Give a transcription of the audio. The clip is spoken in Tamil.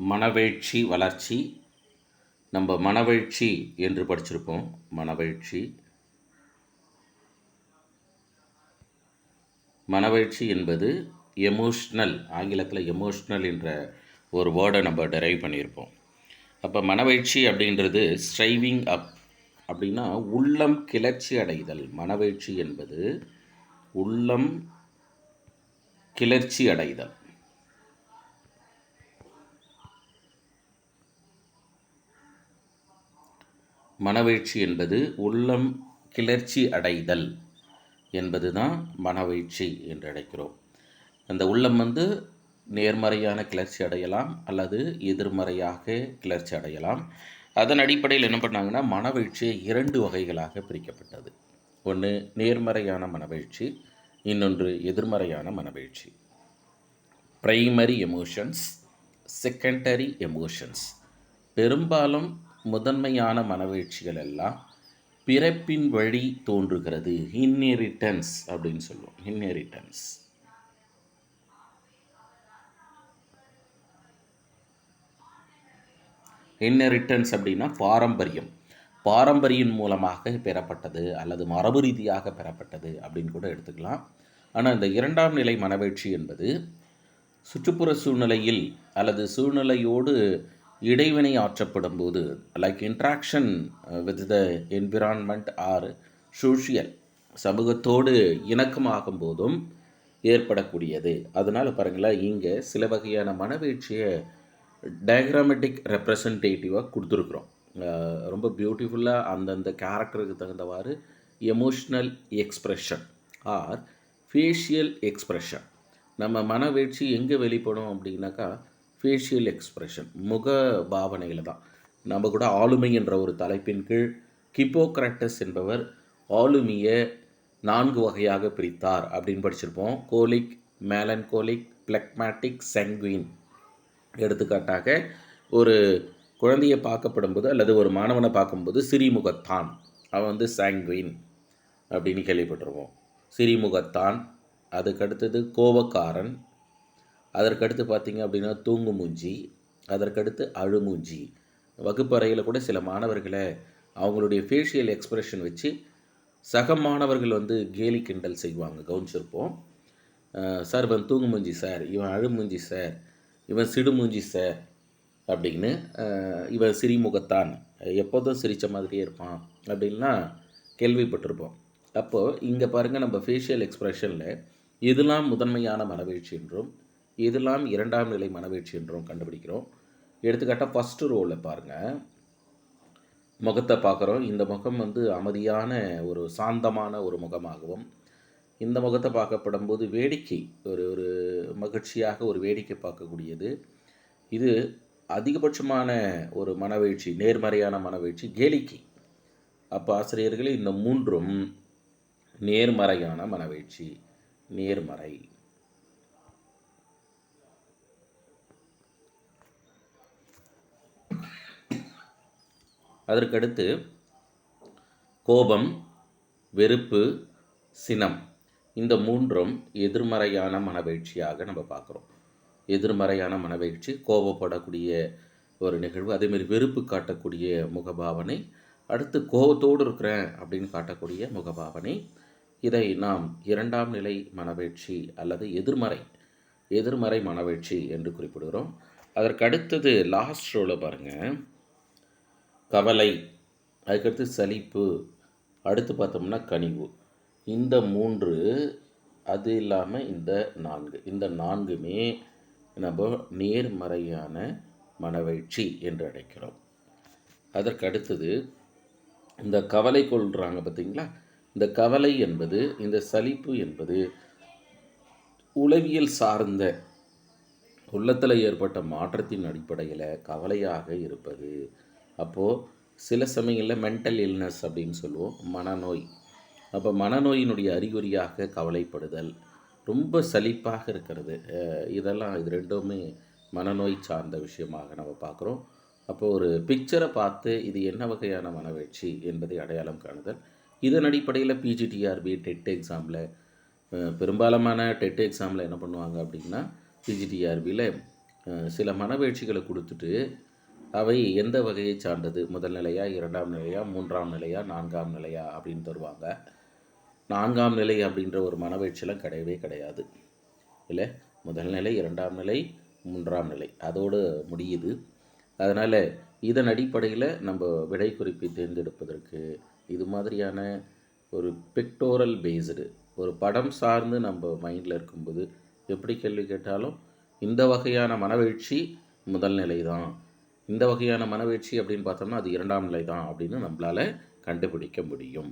மனவெழ்ச்சி வளர்ச்சி. நம்ம மனவெழ்ச்சி என்று படிச்சிருப்போம். மனவெழ்ச்சி. மனவெழ்ச்சி என்பது எமோஷ்னல் ஆங்கிலத்தில் எமோஷ்னல் என்ற ஒரு வேர்டை நம்ம டெரைவ் பண்ணியிருப்போம். அப்போ மனவெழ்ச்சி அப்படின்றது ஸ்ட்ரைவிங் அப் அப்படின்னா உள்ளம் கிளர்ச்சி அடைதல். மனவெழ்ச்சி என்பது உள்ளம் கிளர்ச்சி அடைதல். மனவீழ்ச்சி என்பது உள்ளம் கிளர்ச்சி அடைதல் என்பது தான் மனவீழ்ச்சி என்று அழைக்கிறோம். அந்த உள்ளம் வந்து நேர்மறையான கிளர்ச்சி அடையலாம் அல்லது எதிர்மறையாக கிளர்ச்சி அடையலாம். அதன் அடிப்படையில் என்ன பண்ணாங்கன்னா மனவீழ்ச்சியை இரண்டு வகைகளாக பிரிக்கப்பட்டது. ஒன்று நேர்மறையான மனவீழ்ச்சி இன்னொன்று எதிர்மறையான மனவீழ்ச்சி. ப்ரைமரி எமோஷன்ஸ் செகண்டரி எமோஷன்ஸ் பெரும்பாலும் முதன்மையான மனவீழ்ச்சிகள் எல்லாம் பிறப்பின் வழி தோன்றுகிறது. இன்ஹெரிட்டன்ஸ் அப்படின்னு சொல்லுவோம். இன்ஹெரிட்டன்ஸ் இன்ஹெரிட்டன்ஸ் அப்படின்னா பாரம்பரியம். பாரம்பரியம் மூலமாக பெறப்பட்டது அல்லது மரபு ரீதியாக பெறப்பட்டது அப்படின்னு கூட எடுத்துக்கலாம். ஆனால் இந்த இரண்டாம் நிலை மனவீழ்ச்சி என்பது சுற்றுப்புற சூழ்நிலையில் அல்லது சூழ்நிலையோடு இடைவினை ஆற்றப்படும் போது like interaction with the environment or social சமூகத்தோடு இணக்கமாகும் போதும் ஏற்படக்கூடியது. அதனால் பாருங்களேன் இங்கே சில வகையான மனவீழ்ச்சியை டயக்ராமெட்டிக் ரெப்ரசன்டேட்டிவாக கொடுத்துருக்குறோம். ரொம்ப பியூட்டிஃபுல்லாக அந்தந்த கேரக்டருக்கு தகுந்தவாறு emotional expression or facial expression நம்ம மனவீழ்ச்சி எங்கே வெளிப்படும் அப்படின்னாக்கா ஃபேஷியல் எக்ஸ்ப்ரெஷன் முக பாவனையில் தான். நம்ம கூட ஆளுமை என்ற ஒரு தலைப்பின் கீழ் கிப்போக்ராட்டஸ் என்பவர் ஆளுமையை நான்கு வகையாக பிரித்தார் அப்படின்னு படிச்சிருப்போம். கோலிக் மேலன்கோலிக் பிளக்மேட்டிக் செங்குயின் எடுத்துக்காட்டாக ஒரு குழந்தையை பார்க்கப்படும்போது அல்லது ஒரு மாணவனை பார்க்கும்போது சிறிமுகத்தான். அவன் வந்து சாங்குயின் அப்படின்னு கேள்விப்பட்டிருப்போம். சிறிமுகத்தான் அதுக்கடுத்தது கோபக்காரன் அதற்கடுத்து பார்த்திங்க அப்படின்னா தூங்கு மூஞ்சி அதற்கடுத்து அழுமூஞ்சி வகுப்பறையில் கூட சில மாணவர்களை அவங்களுடைய ஃபேஷியல் எக்ஸ்ப்ரெஷன் வச்சு சக மாணவர்கள் வந்து கேலி கிண்டல் செய்வாங்க. கவனிச்சிருப்போம். சார் இவன் தூங்கு மூஞ்சி சார். இவன் அழுமூஞ்சி சார். இவன் சிடுமூஞ்சி சார். அப்படின்னு இவன் சிறிமுகத்தான் எப்போதும் சிரித்த மாதிரியே இருப்பான். அப்படின்லாம் கேள்விப்பட்டிருப்போம். அப்போது இங்கே பாருங்கள் நம்ம ஃபேஷியல் எக்ஸ்ப்ரெஷனில் இதெல்லாம் முதன்மையான மனவீழ்ச்சி என்றும் இதெல்லாம் இரண்டாம் நிலை மனவீழ்ச்சி என்றும் கண்டுபிடிக்கிறோம். எடுத்துக்காட்டாக ஃபஸ்ட்டு ரோவில் பாருங்கள் முகத்தை பார்க்குறோம். இந்த முகம் வந்து அமைதியான ஒரு சாந்தமான ஒரு முகமாகவும் இந்த முகத்தை பார்க்கப்படும் போது வேடிக்கை ஒரு ஒரு மகிழ்ச்சியாக ஒரு வேடிக்கை பார்க்கக்கூடியது. இது அதிகபட்சமான ஒரு மனவீழ்ச்சி நேர்மறையான மனவீழ்ச்சி கேளிக்கை. அப்போ ஆசிரியர்களே இந்த மூன்றும் நேர்மறையான மனவீழ்ச்சி நேர்மறை. அதற்கடுத்து கோபம் வெறுப்பு சினம். இந்த மூன்றும் எதிர்மறையான மனவீழ்ச்சியாக நம்ம பார்க்குறோம். எதிர்மறையான மனவீழ்ச்சி கோபப்படக்கூடிய ஒரு நிகழ்வு அதேமாரி வெறுப்பு காட்டக்கூடிய முகபாவனை அடுத்து கோபத்தோடு இருக்கிறேன் அப்படின்னு காட்டக்கூடிய முகபாவனை இதை நாம் இரண்டாம் நிலை மனவீழ்ச்சி அல்லது எதிர்மறை எதிர்மறை மனவீழ்ச்சி என்று குறிப்பிடுகிறோம். அதற்கு அடுத்தது லாஸ்ட் ரோவில் பாருங்கள் கவலை அதுக்கடுத்து சலிப்பு அடுத்து பார்த்தோம்னா கனிவு. இந்த மூன்று அது இல்லாமல் இந்த நான்கு. இந்த நான்குமே நம்ம நேர்மறையான மனவழ்ச்சி என்று அழைக்கிறோம். அதற்கு அடுத்தது இந்த கவலை கொள்கிறாங்க பார்த்தீங்களா? இந்த கவலை என்பது இந்த சலிப்பு என்பது உளவியல் சார்ந்த உள்ளத்தில் ஏற்பட்ட மாற்றத்தின் அடிப்படையில் கவலையாக இருப்பது அப்போது சில சமயங்களில் மென்டல் இல்னஸ் அப்படின்னு சொல்லுவோம் மனநோய். அப்போ மனநோயினுடைய அறிகுறியாக கவலைப்படுதல் ரொம்ப சலிப்பாக இருக்கிறது. இதெல்லாம் இது ரெண்டுமே மனநோய் சார்ந்த விஷயமாக நம்ம பார்க்குறோம். அப்போது ஒரு பிக்சரை பார்த்து இது என்ன வகையான மனவீழ்ச்சி என்பதை அடையாளம் காணுதல். இதன் அடிப்படையில் பிஜிடிஆர்பி டெட் எக்ஸாமில் பெரும்பாலான டெட் எக்ஸாமில் என்ன பண்ணுவாங்க அப்படின்னா பிஜிடிஆர்பியில் சில மனவீழ்ச்சிகளை கொடுத்துட்டு அவை எந்த வகையை சார்ந்தது? முதல் நிலையா இரண்டாம் நிலையா மூன்றாம் நிலையா நான்காம் நிலையா அப்படின்னு தருவாங்க. நான்காம் நிலை அப்படின்ற ஒரு மனவெழுச்சிலாம் கிடையவே கிடையாது. இல்லை? முதல் நிலை இரண்டாம் நிலை மூன்றாம் நிலை. அதோடு முடியுது. அதனால் இதன் அடிப்படையில் நம்ம விடை குறிப்பை தேர்ந்தெடுப்பதற்கு இது மாதிரியான ஒரு பிக்டோரல் பேஸ்டு ஒரு படம் சார்ந்து நம்ம மைண்டில் இருக்கும்போது எப்படி கேள்வி கேட்டாலும் இந்த வகையான மனவீழ்ச்சி முதல் நிலை தான் இந்த வகையான மனவெழுச்சி அப்படின்னு பார்த்தோம்னா அது இரண்டாம் நிலை தான் அப்படின்னு நம்மளால் கண்டுபிடிக்க முடியும்.